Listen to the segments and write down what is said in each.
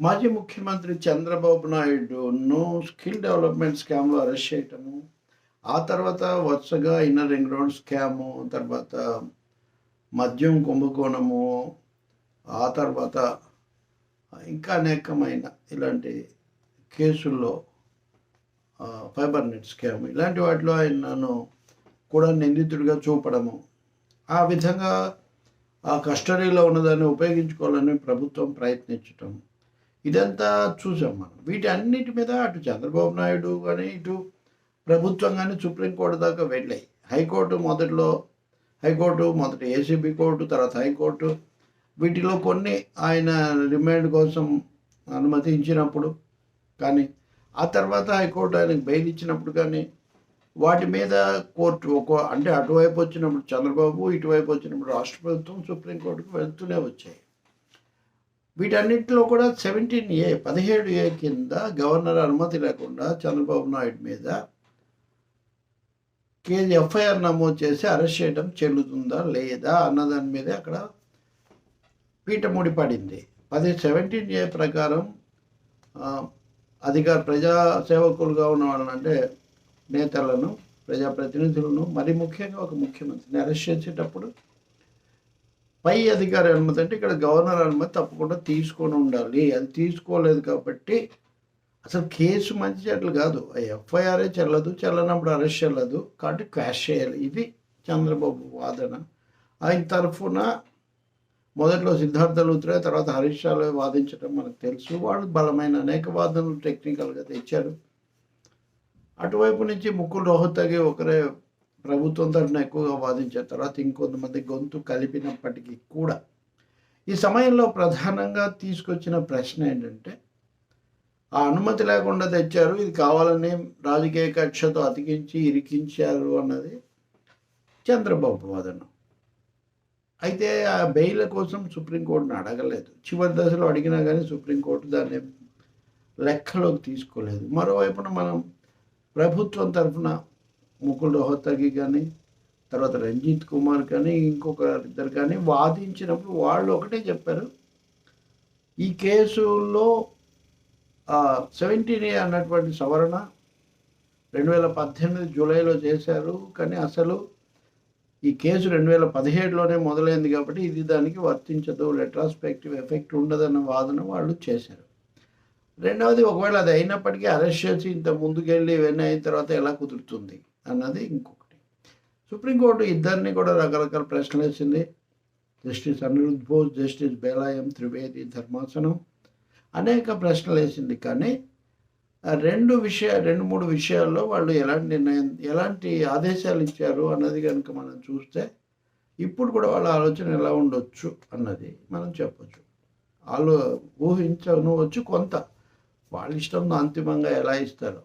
మాజీ ముఖ్యమంత్రి చంద్రబాబు నాయుడును స్కిల్ డెవలప్మెంట్ స్కామ్లో అరెస్ట్ చేయటము ఆ తర్వాత వరుసగా ఇన్నర్ రింగ్ రోడ్ స్కాము తర్వాత మద్యం కుంభకోణము ఆ తర్వాత ఇంకా అనేకమైన ఇలాంటి కేసుల్లో ఫైబర్ నెట్ స్కామ్ ఇలాంటి వాటిలో ఆయనను కూడా నిందితుడిగా చూపడము. ఆ విధంగా ఆ కస్టడీలో ఉన్నదాన్ని ఉపయోగించుకోవాలని ప్రభుత్వం ప్రయత్నించటం. ఇదంతా చూసాం మనం. వీటి అన్నిటి మీద అటు చంద్రబాబు నాయుడు కానీ ఇటు ప్రభుత్వం కానీ సుప్రీంకోర్టు దాకా వెళ్ళాయి. హైకోర్టు మొదట్లో హైకోర్టు మొదట ఏసీబీ కోర్టు తర్వాత హైకోర్టు. వీటిలో కొన్ని ఆయన రిమాండ్ కోసం అనుమతించినప్పుడు కానీ ఆ తర్వాత హైకోర్టు ఆయనకు బెయిల్ ఇచ్చినప్పుడు కానీ వాటి మీద కోర్టు ఒక అంటే అటువైపు వచ్చినప్పుడు చంద్రబాబు ఇటువైపు వచ్చినప్పుడు రాష్ట్ర ప్రభుత్వం సుప్రీంకోర్టుకు వెళ్తూనే వచ్చాయి. వీటన్నిటిలో కూడా సెవెంటీన్ ఏ పదిహేడు ఏ కింద గవర్నర్ అనుమతి లేకుండా చంద్రబాబు నాయుడు మీద కేజీ ఎఫ్ఐఆర్ నమోదు చేసి అరెస్ట్ చేయడం చెల్లుతుందా లేదా అన్నదాని మీదే అక్కడ పీఠముడి పడింది. పది సెవెంటీన్ ఏ ప్రకారం అధికార ప్రజా సేవకులుగా ఉన్న వాళ్ళని అంటే నేతలను ప్రజాప్రతినిధులను మరి ముఖ్యంగా ఒక ముఖ్యమంత్రిని అరెస్ట్ చేసేటప్పుడు పై అధికారి అనుమతి అంటే ఇక్కడ గవర్నర్ అనుమతి తప్పకుండా తీసుకొని ఉండాలి. అది తీసుకోలేదు కాబట్టి అసలు కేసు మంచి చెట్లు కాదు. ఎఫ్ఐఆర్ఏ చెల్లదు చెల్లనప్పుడు అరెస్ట్ చెల్లదు కాబట్టి క్వాష్ చేయాలి. ఇది చంద్రబాబు వాదన. ఆయన తరఫున మొదట్లో సిద్ధార్థ లూత్రే తర్వాత హరీష్ రావు వాదించడం మనకు తెలుసు. వాళ్ళు బలమైన అనేక వాదనలు టెక్నికల్గా తెచ్చారు. అటువైపు నుంచి ముక్కులు రోహతగి ఒకరే ప్రభుత్వం తరఫున ఎక్కువగా వాదించారు. తర్వాత ఇంకొంతమంది గొంతు కలిపినప్పటికీ కూడా. ఈ సమయంలో ప్రధానంగా తీసుకొచ్చిన ప్రశ్న ఏంటంటే ఆ అనుమతి లేకుండా తెచ్చారు. ఇది కావాలని రాజకీయ కక్షతో అతికించి ఇరికించారు అన్నది చంద్రబాబు వాదన. అయితే ఆ బెయిల్ కోసం సుప్రీంకోర్టును అడగలేదు. చివరి దశలో అడిగినా కానీ సుప్రీంకోర్టు దాన్ని లెక్కలోకి తీసుకోలేదు. మరోవైపున మనం ప్రభుత్వం తరఫున ముకుల్ రోహత్తగి కానీ తర్వాత రంజిత్ కుమార్ కానీ ఇంకొక ఇద్దరు కానీ వాదించినప్పుడు వాళ్ళు ఒకటే చెప్పారు ఈ కేసులో సెవెంటీన్ ఏ అన్నటువంటి సవరణ రెండు వేల పద్దెనిమిది జూలైలో చేశారు కానీ అసలు ఈ కేసు రెండు వేల పదిహేడులోనే మొదలైంది కాబట్టి ఇది దానికి వర్తించదు రెట్రాస్పెక్టివ్ ఎఫెక్ట్ ఉండదన్న వాదన వాళ్ళు చేశారు. రెండవది ఒకవేళ అది అయినప్పటికీ అరెస్ట్ చేసి ఇంత ముందుకెళ్ళి ఇవన్నీ అయిన తర్వాత ఎలా కుదురుతుంది? అన్నది ఇంకొకటి. సుప్రీంకోర్టు ఇద్దరిని కూడా రకరకాల ప్రశ్నలు వేసింది. జస్టిస్ అనిరుద్ బోస్ జస్టిస్ బేలాయం త్రివేది ధర్మాసనం అనేక ప్రశ్నలు వేసింది. కానీ రెండు విషయ రెండు మూడు విషయాల్లో వాళ్ళు ఎలాంటి నిర్ణయం ఎలాంటి ఆదేశాలు ఇచ్చారు అన్నది కనుక మనం చూస్తే ఇప్పుడు కూడా వాళ్ళ ఆలోచన ఎలా ఉండొచ్చు అన్నది మనం చెప్పచ్చు. వాళ్ళు ఊహించనవచ్చు కొంత. వాళ్ళ ఇష్టంతో అంతిమంగా ఎలా ఇస్తారో.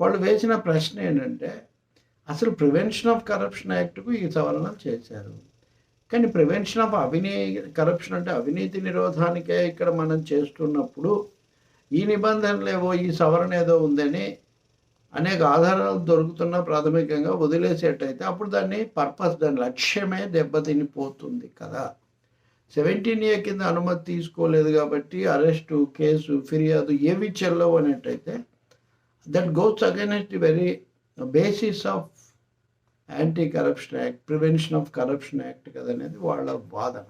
వాళ్ళు వేసిన ప్రశ్న ఏంటంటే అసలు ప్రివెన్షన్ ఆఫ్ కరప్షన్ యాక్ట్కు ఈ సవరణలు చేశారు. కానీ ప్రివెన్షన్ ఆఫ్ అవినీ కరప్షన్ అంటే అవినీతి నిరోధానికే ఇక్కడ మనం చేస్తున్నప్పుడు ఈ నిబంధనలు ఏవో ఈ సవరణ ఏదో ఉందని అనేక ఆధారాలు దొరుకుతున్నా ప్రాథమికంగా వదిలేసేటైతే అప్పుడు దాన్ని పర్పస్ దాని లక్ష్యమే దెబ్బతినిపోతుంది కదా. సెవెంటీన్ ఏ కింద అనుమతి తీసుకోలేదు కాబట్టి అరెస్టు కేసు ఫిర్యాదు ఏవి చెల్లవు అనేటైతే that goes against the very basis of anti corruption act prevention of corruption act కదా అనేది వాళ్ళ వాదన.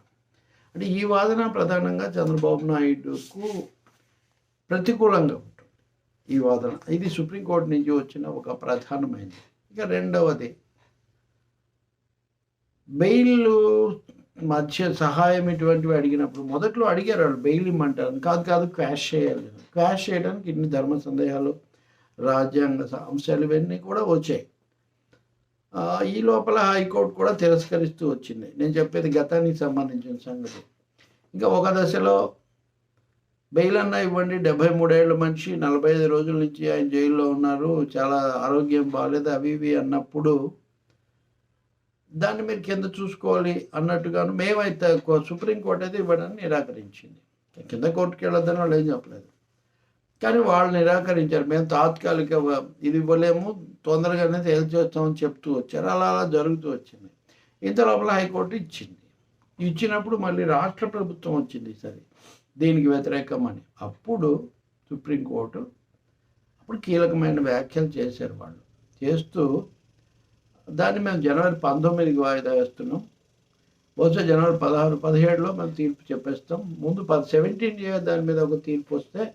అంటే ఈ వాదన ప్రధానంగా చంద్రబాబు నాయుడుకు ప్రతికూలంగా ఉంటుంది ఈ వాదన. ఇది సుప్రీంకోర్టు నుంచి వచ్చిన ఒక ప్రధానమైనది. ఇక రెండవది బెయిల్ మధ్య సహాయం ఇటువంటివి అడిగినప్పుడు మొదట్లో అడిగారు వాళ్ళు బెయిల్ ఇమ్మంటారు కాదు కాదు క్వాష్ చేయాలి. క్వాష్ చేయడానికి ఇన్ని ధర్మ సందేహాలు రాజ్యాంగ అంశాలు ఇవన్నీ కూడా వచ్చాయి. ఈ లోపల హైకోర్టు కూడా తిరస్కరిస్తూ వచ్చింది. నేను చెప్పేది గతానికి సంబంధించిన సంగతి. ఇంకా ఒక దశలో బెయిల్ అన్న ఇవ్వండి. డెబ్బై మూడేళ్ళ మనిషి నలభై ఐదు రోజుల నుంచి ఆయన జైల్లో ఉన్నారు. చాలా ఆరోగ్యం బాగాలేదు అవి ఇవి అన్నప్పుడు దాన్ని మీరు కింద చూసుకోవాలి అన్నట్టుగాను మేమైతే సుప్రీంకోర్టు అయితే ఇవ్వడానికి నిరాకరించింది. కింద కోర్టుకి వెళ్ళొద్దని వాళ్ళు ఏం చెప్పలేదు. కానీ వాళ్ళు నిరాకరించారు. మేము తాత్కాలిక ఇది ఇవ్వలేము తొందరగానే తేల్చేస్తామని చెప్తూ వచ్చారు. అలా అలా జరుగుతూ వచ్చింది. ఇంత లోపల హైకోర్టు ఇచ్చింది. ఇచ్చినప్పుడు మళ్ళీ రాష్ట్ర ప్రభుత్వం వచ్చింది సరే. దీనికి వ్యతిరేకం అని. అప్పుడు సుప్రీంకోర్టు అప్పుడు కీలకమైన వ్యాఖ్యలు చేశారు వాళ్ళు. చేస్తూ దాన్ని మేము జనవరి పంతొమ్మిదికి వాయిదా వేస్తున్నాం. బహుశా జనవరి పదహారు పదిహేడులో మేము తీర్పు చెప్పేస్తాం. ముందు పది సెవెంటీన్ దాని మీద ఒక తీర్పు వస్తే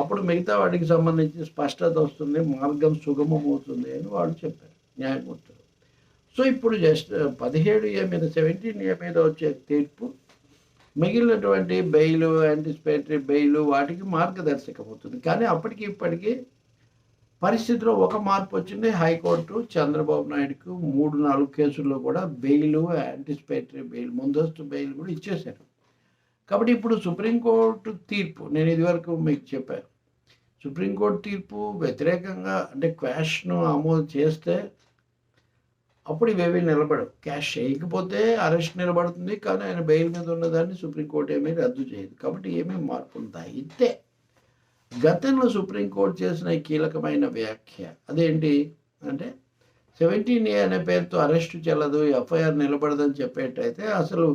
అప్పుడు మిగతా వాటికి సంబంధించి స్పష్టత వస్తుంది మార్గం సుగమం అవుతుంది అని వాళ్ళు చెప్పారు న్యాయమూర్తులు. సో ఇప్పుడు జస్ట్ పదిహేడు ఏ మీద సెవెంటీన్ ఏ మీద వచ్చే తీర్పు మిగిలినటువంటి బెయిలు యాంటిసిపేటరీ బెయిలు వాటికి మార్గదర్శకం అవుతుంది. కానీ అప్పటికి ఇప్పటికీ పరిస్థితిలో ఒక మార్పు వచ్చింది. హైకోర్టు చంద్రబాబు నాయుడుకు మూడు నాలుగు కేసుల్లో కూడా బెయిలు యాంటిసిపేటరీ బెయిల్ ముందస్తు బెయిల్ కూడా ఇచ్చేశారు. కాబట్టి ఇప్పుడు సుప్రీంకోర్టు తీర్పు నేను ఇదివరకు మీకు చెప్పాను. సుప్రీంకోర్టు తీర్పు వ్యతిరేకంగా అంటే క్వాష్ను ఆమోదం చేస్తే అప్పుడు ఇవేవి నిలబడవు. క్యాష్ చేయకపోతే అరెస్ట్ నిలబడుతుంది కానీ ఆయన బెయిల్ మీద ఉన్నదాన్ని సుప్రీంకోర్టు ఏమీ రద్దు చేయదు. కాబట్టి ఏమీ మార్పులు ఉంది? అయితే గతంలో సుప్రీంకోర్టు చేసిన కీలకమైన వ్యాఖ్య అదేంటి అంటే సెవెంటీన్ ఏ అనే పేరుతో అరెస్టు చెల్లదు ఎఫ్ఐఆర్ నిలబడదని చెప్పేటైతే అసలు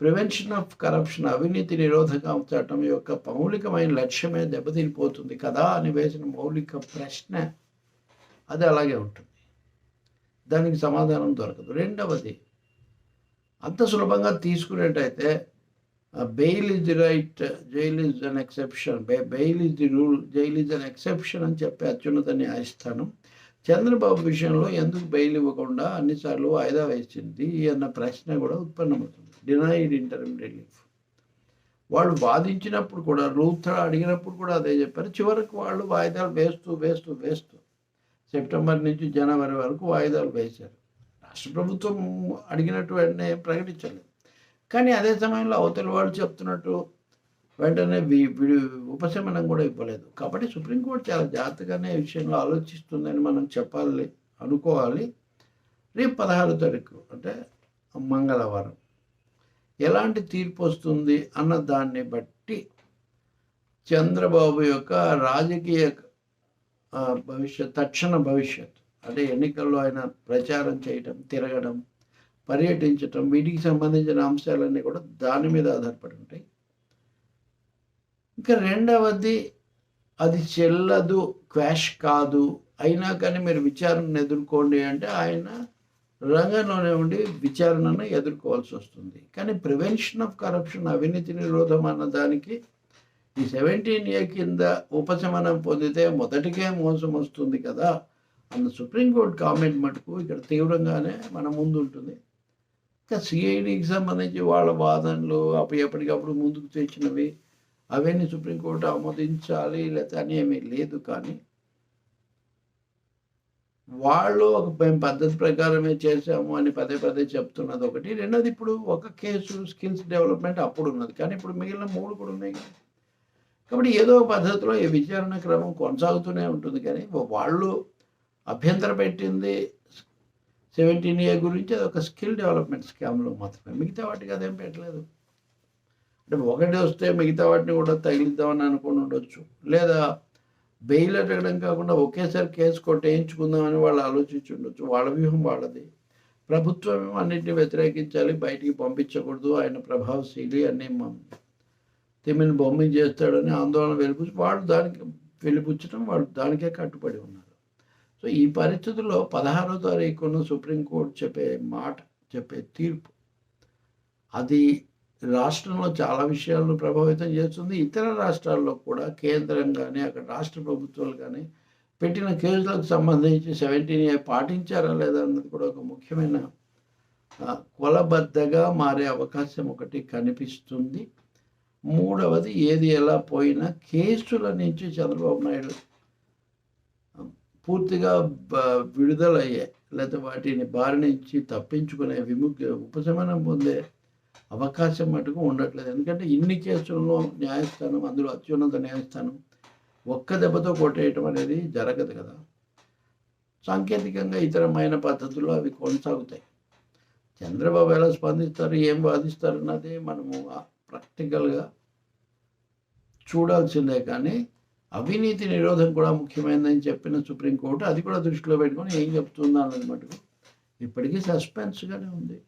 ప్రివెన్షన్ ఆఫ్ కరప్షన్ అవినీతి నిరోధక చట్టం యొక్క మౌలికమైన లక్ష్యమే దెబ్బతినిపోతుంది కదా అని వేసిన మౌలిక ప్రశ్న అది అలాగే ఉంటుంది. దానికి సమాధానం దొరకదు. రెండవది అంత సులభంగా తీసుకునేటైతే bail is the right jail is an exception. Bail is the rule jail is an exception అని చెప్పి అత్యున్నత న్యాయస్థానం. చంద్రబాబు విషయంలో ఎందుకు బెయిల్ ఇవ్వకుండా అన్నిసార్లు వాయిదా వేసింది అన్న ప్రశ్న కూడా ఉత్పన్నమవుతుంది. డినైడ్ ఇంటర్మ్ రిలీఫ్ వాళ్ళు వాదించినప్పుడు కూడా రూత్ అడిగినప్పుడు కూడా అదే చెప్పారు. చివరికి వాళ్ళు వాయిదాలు వేస్తూ వేస్తూ వేస్తూ సెప్టెంబర్ నుంచి జనవరి వరకు వాయిదాలు వేశారు. రాష్ట్ర ప్రభుత్వం అడిగినట్టు వెంటనే ప్రకటించలేదు. కానీ అదే సమయంలో అవతల వాళ్ళు చెప్తున్నట్టు వెంటనే ఉపశమనం కూడా ఇవ్వలేదు. కాబట్టి సుప్రీంకోర్టు చాలా జాగ్రత్తగానే ఈ విషయంలో ఆలోచిస్తుందని మనం చెప్పాలి అనుకోవాలి. రేపు పదహారు తారీఖు అంటే మంగళవారం. ఎలాంటి తీర్పు వస్తుంది అన్న దాన్ని బట్టి చంద్రబాబు యొక్క రాజకీయ భవిష్యత్ తక్షణ భవిష్యత్ అంటే ఎన్నికల్లో ఆయన ప్రచారం చేయటం తిరగడం పర్యటించటం వీటికి సంబంధించిన అంశాలన్నీ కూడా దాని మీద ఆధారపడి ఇంకా రెండవది అది చెల్లదు క్వాష్ కాదు. అయినా కానీ మీరు విచారణను ఎదుర్కోండి అంటే ఆయన రంగంలోనే ఉండి విచారణను ఎదుర్కోవాల్సి వస్తుంది. కానీ ప్రివెన్షన్ ఆఫ్ కరప్షన్ అవినీతి నిరోధం అన్న దానికి ఈ సెవెంటీన్ ఏ కింద ఉపశమనం పొందితే మొదటికే మోసం వస్తుంది కదా అన్న సుప్రీంకోర్టు కామెంట్ మటుకు ఇక్కడ తీవ్రంగానే మన ముందు ఉంటుంది. ఇంకా సిఐడికి సంబంధించి వాళ్ళ వాదనలు అప్పుడు ఎప్పటికప్పుడు ముందుకు తెచ్చినవి అవన్నీ సుప్రీంకోర్టు ఆమోదించాలి లేకపోతే అని ఏమీ లేదు కానీ వాళ్ళు ఒక మేము పద్ధతి ప్రకారమే చేసాము అని పదే పదే చెప్తున్నది ఒకటి. రెండోది ఇప్పుడు ఒక కేసు స్కిల్స్ డెవలప్మెంట్ అప్పుడు ఉన్నది కానీ ఇప్పుడు మిగిలిన మూడు కూడా ఉన్నాయి కాబట్టి ఏదో ఒక పద్ధతిలో ఈ విచారణ క్రమం కొనసాగుతూనే ఉంటుంది కానీ వాళ్ళు అభ్యంతర పెట్టింది సెవెంటీన్ ఇయర్ గురించి అది ఒక స్కిల్ డెవలప్మెంట్ స్కామ్లో మాత్రమే. మిగతా వాటికి అదేం పెట్టలేదు. అంటే ఒకటి వస్తే మిగతా వాటిని కూడా తగిలిద్దామని అనుకుని ఉండొచ్చు. లేదా బెయిల్ అడగడం కాకుండా ఒకేసారి కేసు కొట్టేయించుకుందామని వాళ్ళు ఆలోచించి ఉండొచ్చు. వాళ్ళ వ్యూహం వాళ్ళది. ప్రభుత్వం అన్నింటినీ వ్యతిరేకించాలి బయటికి పంపించకూడదు ఆయన ప్రభావశీలి అని తిమ్మిని బొమ్మి చేస్తాడని ఆందోళన వెలిపించి వాళ్ళు దానికి వెలిపించడం వాళ్ళు దానికే కట్టుబడి ఉన్నారు. సో ఈ పరిస్థితుల్లో పదహారో తారీఖున సుప్రీంకోర్టు చెప్పే మాట చెప్పే తీర్పు అది రాష్ట్రంలో చాలా విషయాలను ప్రభావితం చేస్తుంది. ఇతర రాష్ట్రాల్లో కూడా కేంద్రం కానీ అక్కడ రాష్ట్ర ప్రభుత్వాలు కానీ పెట్టిన కేసులకు సంబంధించి సెవెంటీన్ ఏ పాటించారా లేదా అన్నది కూడా ఒక ముఖ్యమైన కొలబద్దగా మారే అవకాశం ఒకటి కనిపిస్తుంది. మూడవది ఏది ఎలా పోయినా కేసుల నుంచి చంద్రబాబు నాయుడు పూర్తిగా బ- విడుదలయ్యే లేదా వాటిని బారి నుంచి తప్పించుకునే విముక్తి ఉపశమనం పొందే అవకాశం మటుకు ఉండట్లేదు. ఎందుకంటే ఇన్ని కేసుల్లో న్యాయస్థానం అందులో అత్యున్నత న్యాయస్థానం ఒక్క దెబ్బతో కొట్టేయటం అనేది జరగదు కదా. సాంకేతికంగా ఇతరమైన పద్ధతుల్లో అవి కొనసాగుతాయి. చంద్రబాబు ఎలా స్పందిస్తారు ఏం వాదిస్తారు అన్నది మనము ప్రాక్టికల్గా చూడాల్సిందే కానీ అవినీతి నిరోధం కూడా ముఖ్యమైనదని చెప్పిన సుప్రీంకోర్టు అది కూడా దృష్టిలో పెట్టుకొని ఏం చెప్తుందా అన్నది మటుకు ఇప్పటికీ సస్పెన్స్గానే ఉంది.